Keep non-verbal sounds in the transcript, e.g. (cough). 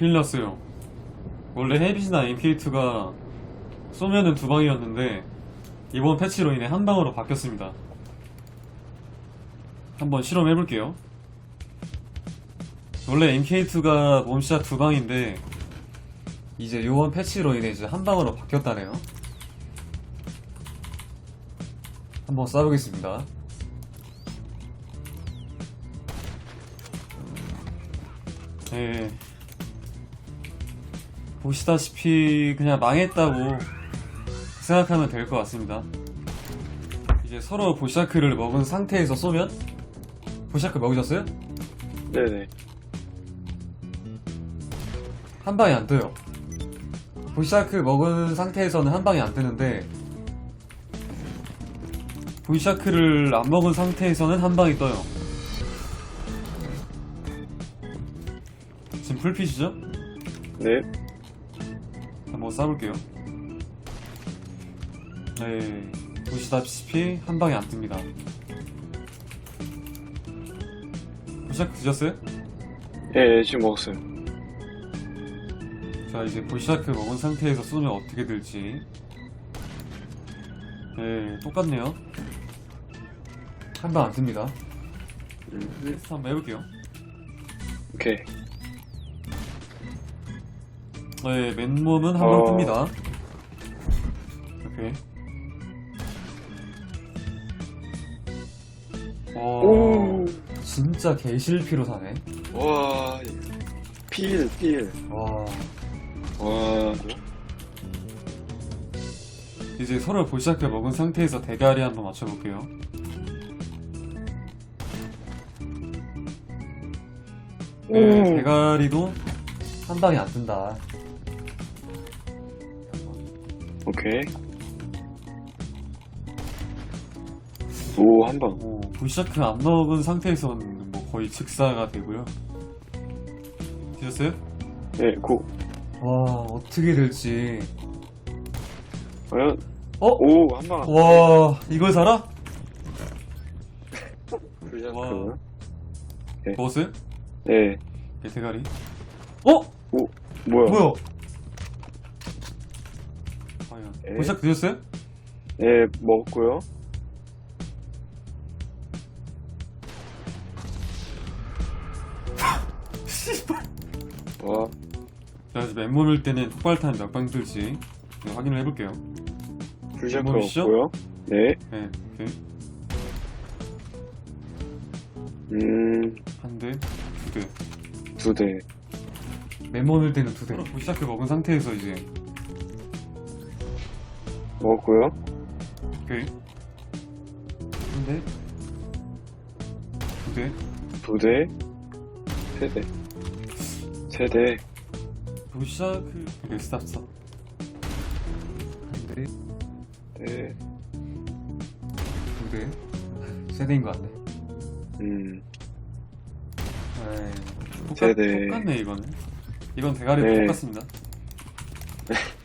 큰일 났어요. 원래 헤비시나 MK2가 쏘면은 두 방이었는데 이번 패치로 인해 한 방으로 바뀌었습니다. 한번 실험해볼게요. 원래 MK2가 몸샷 두 방인데 이제 요번 패치로 인해 이제 한 방으로 바뀌었다네요. 한번 쏴보겠습니다. 네. 보시다시피 그냥 망했다고 생각하면 될 것 같습니다. 이제 서로 보샤크를 먹은 상태에서 쏘면 보샤크 먹으셨어요? 네네. 한 방에 안 떠요. 보샤크 먹은 상태에서는 한 방에 안 뜨는데 보샤크를 안 먹은 상태에서는 한 방이 떠요. 지금 풀핏이죠? 네. 한번 쏴볼게요. 네, 보시다시피 한 방에 안 뜹니다. 보샤크 드셨어요? 예, 지금 먹었어요. 자 이제 볼샤크 먹은 상태에서 쏘면 어떻게 될지 네 똑같네요 한 방안 뜹니다 음, 테스트 한번 해볼게요 오케이. 네 맨몸은 한 어. 방 뜹니다 오케이 와 오. 진짜 개실피로 사네 와. 필, 필. 와 와. 이제 서로 볼샤크 먹은 상태에서 대가리 한번 맞춰볼게요 네, 오. 대가리도 한 방에 안 뜬다. 오케이. 오, 한 방. 오, 볼샤크 안 먹은 상태에서는 뭐 거의 즉사가 되고요. 드셨어요? 네, 고. 와, 어떻게 될지. 과연? 어? 오, 한 방. 와, 이걸 살아? (laughs) 불량크. 와. 먹었어요? 네. 네, 대가리. 어? 뭐야? 뭐야? 과연. 에? 볼샤크 드셨어요? 네, 먹었고요. 씨발. 와. 자, 이제 맨몸일 때는 폭발탄 몇 방 뜰지 네, 확인을 해볼게요. 불량크 먹으시죠? 없고요. 네. 네, 오케이. 음, 한 대, 두 대. 두 대. 맨몸일 때는 두 대. 볼샤크 먹은 상태에서 이제 먹었고요. 오케이. 한 대, 두 대. 두 대. 세 대. 세 대. 볼샤크 오케이 스탑 스탑. 한 대, 네. 두 대. 세 대인 것 같네. 음, 에이, 똑같, 세 대. 똑같네 이거는. 이건 대가리도 네. 똑같습니다. (laughs)